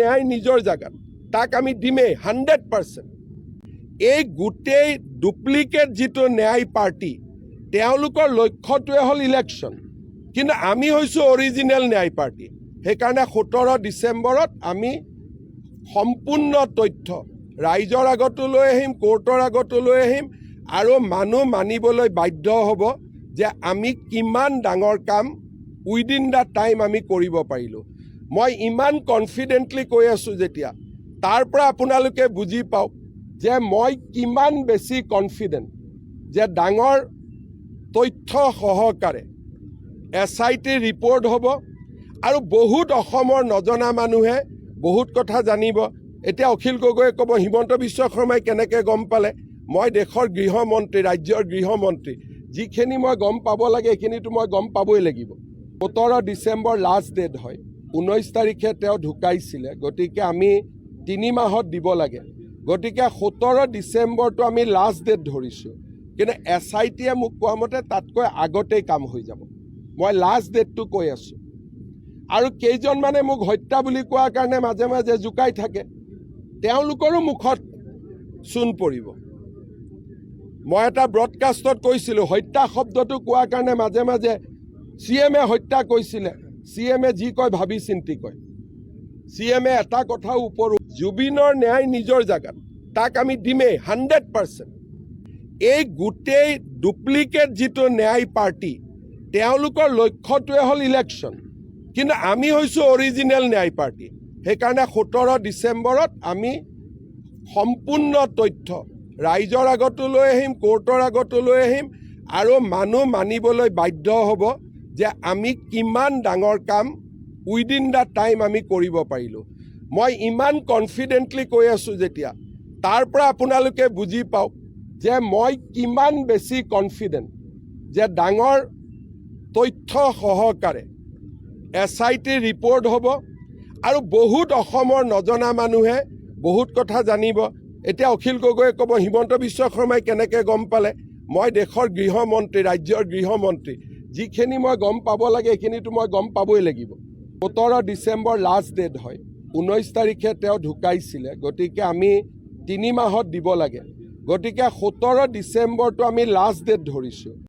ন্যায় নিজৰ জেগাত। তাক আমি দিমেই হাণ্ড্ৰেড পাৰ্চেণ্ট এই গোটেই ডুপ্লিকেট যিটো ন্যায় পাৰ্টি তেওঁলোকৰ লক্ষ্যটোৱে হ'ল ইলেকশ্যন কিন্তু আমি হৈছোঁ অৰিজিনেল ন্যায় পাৰ্টি। সেইকাৰণে সোতৰ ডিচেম্বৰত আমি সম্পূৰ্ণ তথ্য ৰাইজৰ আগতো লৈ আহিম কোৰ্টৰ আগতো লৈ আহিম আৰু মানুহ মানিবলৈ বাধ্য হ'ব যে আমি কিমান ডাঙৰ কাম উইদিন দ্য টাইম আমি কৰিব পাৰিলোঁ। মই ইমান কনফিডেণ্টলি কৈ আছোঁ যেতিয়া তাৰ পৰা আপোনালোকে বুজি পাওক যে মই কিমান বেছি কনফিডেণ্ট যে ডাঙৰ তথ্য সহকাৰে এছ আই টিৰ ৰিপৰ্ট হ'ব আৰু বহুত অসমৰ নজনা মানুহে বহুত কথা জানিব। এতিয়া অখিল গগৈয়ে ক'ব হিমন্ত বিশ্ব শৰ্মাই কেনেকৈ গম পালে? মই দেশৰ গৃহমন্ত্ৰী ৰাজ্যৰ গৃহমন্ত্ৰী যিখিনি মই গম পাব লাগে সেইখিনিতো মই গম পাবই লাগিব। সোতৰ ডিচেম্বৰ লাষ্ট ডেট হয়। ঊনৈছ তাৰিখে তেওঁ ঢুকাইছিলে। গতিকে আমি তিনি মাহত দিব লাগে। গতিকে সোতৰ ডিচেম্বৰটো আমি লাষ্ট ডেট ধৰিছোঁ। কিন্তু এছ আই টিয়ে মোক কোৱা মতে তাতকৈ আগতেই কাম হৈ যাব। মই লাষ্ট ডেটটো কৈ আছোঁ। আৰু কেইজনমানে মোক হত্যা বুলি কোৱাৰ কাৰণে মাজে মাজে জোকাই থাকে, তেওঁলোকৰো মুখত চূণ পৰিব। মই এটা ব্ৰডকাষ্টত কৈছিলোঁ, হত্যা শব্দটো কোৱাৰ কাৰণে মাজে মাজে চি এমে হত্যা কৈছিলে চি এমে যি কয়, ভাবি চিন্তি কয়। চি এমে এটা কথা ওপৰো জুবিনৰ ন্যায় নিজৰ জেগাত, তাক আমি দিমেই, হাণ্ড্ৰেড পাৰ্চেণ্ট। এই গোটেই ডুপ্লিকেট যিটো ন্যায় পাৰ্টি, তেওঁলোকৰ লক্ষ্যটোৱে হ'ল ইলেকশ্যন। কিন্তু আমি হৈছোঁ অৰিজিনেল ন্যায় পাৰ্টি। সেইকাৰণে সোতৰ ডিচেম্বৰত আমি সম্পূৰ্ণ তথ্য, ৰাইজৰ আগতো লৈ আহিম, কোৰ্টৰ আগতো লৈ আহিম, আৰু মানুহ মানিবলৈ বাধ্য হ'ব। যে আমি কিমান ডাঙৰ কাম উইদিন দ্য টাইম আমি কৰিব পাৰিলোঁ। মই ইমান কনফিডেণ্টলি কৈ আছোঁ যেতিয়া। তাৰ পৰা আপোনালোকে বুজি পাওক যে মই কিমান বেছি কনফিডেণ্ট যে ডাঙৰ তথ্য সহকাৰে এছ আই টিৰ ৰিপৰ্ট হ'ব আৰু বহুত অসমৰ নজনা মানুহে বহুত কথা জানিব। এতিয়া অখিল গগৈয়ে ক'ব হিমন্ত বিশ্ব শৰ্মাই কেনেকৈ গম পালে? মই দেশৰ গৃহমন্ত্ৰী ৰাজ্যৰ গৃহমন্ত্ৰী। যিখিনি মই গম পাব লাগে সেইখিনিতো মই গম পাবই লাগিব। সোতৰ ডিচেম্বৰ লাষ্ট ডেট হয়। ঊনৈছ তাৰিখে তেওঁ ঢুকাইছিলে। গতিকে আমি তিনি মাহত দিব লাগে। গতিকে সোতৰ ডিচেম্বৰটো আমি লাষ্ট ডেট ধৰিছোঁ।